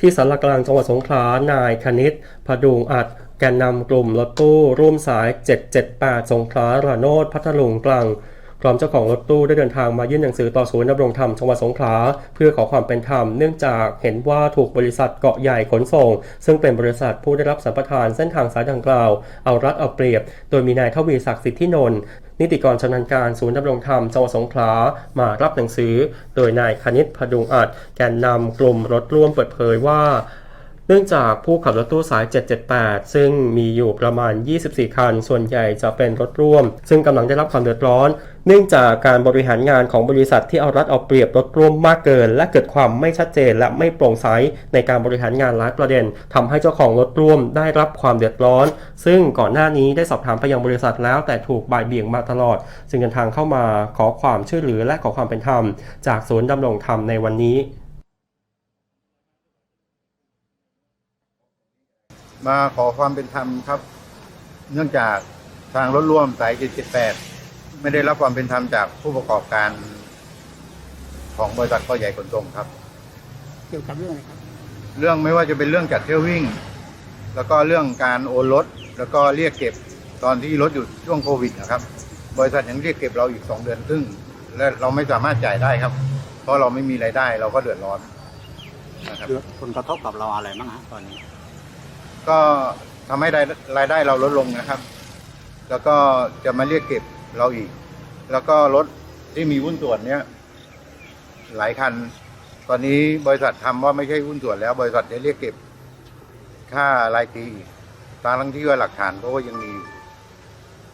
ที่สารกลางจังหวัดสงขลานายคณิตพดุงอัดแกนนำกลุ่มรถตู้ร่วมสาย 778 สงขลาระโนดพัทลุงกลาง พร้อมเจ้าของรถตู้ได้เดินทางมายื่นหนังสือต่อศูนย์ดำรงธรรมจังหวัดสงขลาเพื่อขอความเป็นธรรมเนื่องจากเห็นว่าถูกบริษัทเกาะใหญ่ขนส่ง ซึ่งเป็นบริษัทผู้ได้รับสัมปทานเส้นทางสายดังกล่าว เอารัดเอาเปรียบ โดยมีนายทวีศักดิ์สิทธินนท์นิติกรชำนาญการศูนย์ดำรงธรรมจังหวัดสงขลามารับหนังสือ โดยนายคณิตพดุงอัดแกนนำกลุ่มรถร่วมเปิดเผยว่า นื่องจากผู้ขับรถตู้สาย 778 ซึ่งมีอยู่ประมาณ 24 คัน ส่วนใหญ่จะเป็นรถร่วม ซึ่งกำลังได้รับความเดือดร้อน เนื่องจากการบริหารงานของบริษัทที่เอารัดเอาเปรียบรถร่วมมากเกิน และเกิดความไม่ชัดเจนและไม่โปร่งใสในการบริหารงานหลายประเด็นทำให้เจ้าของรถร่วมได้รับความเดือดร้อน ซึ่งก่อนหน้านี้ได้สอบถามไปยังบริษัทแล้ว แต่ถูกบ่ายเบี่ยงมาตลอด จึงเดินทางเข้ามาขอความช่วยเหลือและขอความเป็นธรรม จากศูนย์ดำรงธรรมในวันนี้ มาขอความเป็นธรรมครับ เนื่องจากทางรถร่วมสาย 778 ไม่ได้รับความเป็นธรรมจากผู้ประกอบการ ของบริษัทก็ใหญ่ขนส่งครับ เกี่ยวกับเรื่องอะไรครับ เรื่องไม่ว่าจะเป็นเรื่องจัดเที่ยววิ่ง แล้วก็เรื่องการโอนรถ แล้วก็เรียกเก็บตอนที่รถอยู่ช่วงโควิดนะครับ บริษัทยังเรียกเก็บเราอีกสองเดือนครึ่ง และเราไม่สามารถจ่ายได้ครับ เพราะเราไม่มีรายได้เราก็เดือดร้อนนะครับเดือดผลกระทบกับเราอะไรบ้างฮะตอนนี้ ก็ทำให้รายรายได้เราลดลงนะครับ แล้วก็จะมาเรียกเก็บเราอีก แล้วก็รถที่มีหุ้นส่วนเนี้ยหลายคัน ตอนนี้บริษัททำว่าไม่ใช่หุ้นส่วนแล้ว บริษัทจะเรียกเก็บ ค่ารายปีอีกตามทั้งที่ว่าหลักฐานเพราะว่ายังมีอยู่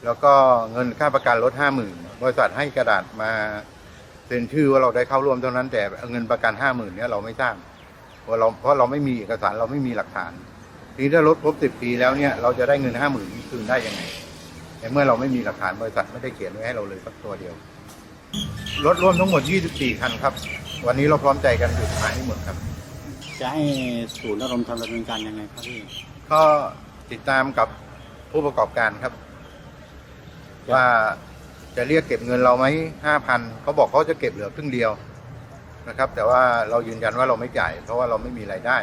แล้วก็เงินค่าประกันรถห้าหมื่นบริษัทให้กระดาษมาเซ็นชื่อว่าเราได้เข้าร่วมเท่านั้นแต่เงินประกันห้าหมื่นเนี้ยเราไม่ทราบเพราะเราเพราะเราไม่มีเอกสารเราไม่มีหลักฐาน ทีนี้ถ้ารถครบสิบปีแล้วเนี่ยเราจะได้เงินห้าหมื่นคืนได้ยังไงในเมื่อเราไม่มีหลักฐานบริษัทไม่ได้เขียนไว้ให้เราเลยสักตัวเดียวรถร่วมทั้งหมด 24 คันครับ วันนี้เราพร้อมใจกันหยุดขายให้หมดครับ จะให้ศูนย์อารมณ์ทำดำเนินการยังไงครับพี่ก็ติดตามกับผู้ประกอบการครับ ว่าจะเรียกเก็บเงินเราไหมห้าพันเขาบอกเขาจะเก็บเหลือครึ่งเดียวนะครับ แต่ว่าเรายืนยันว่าเราไม่จ่าย เพราะว่าเราไม่มีรายได้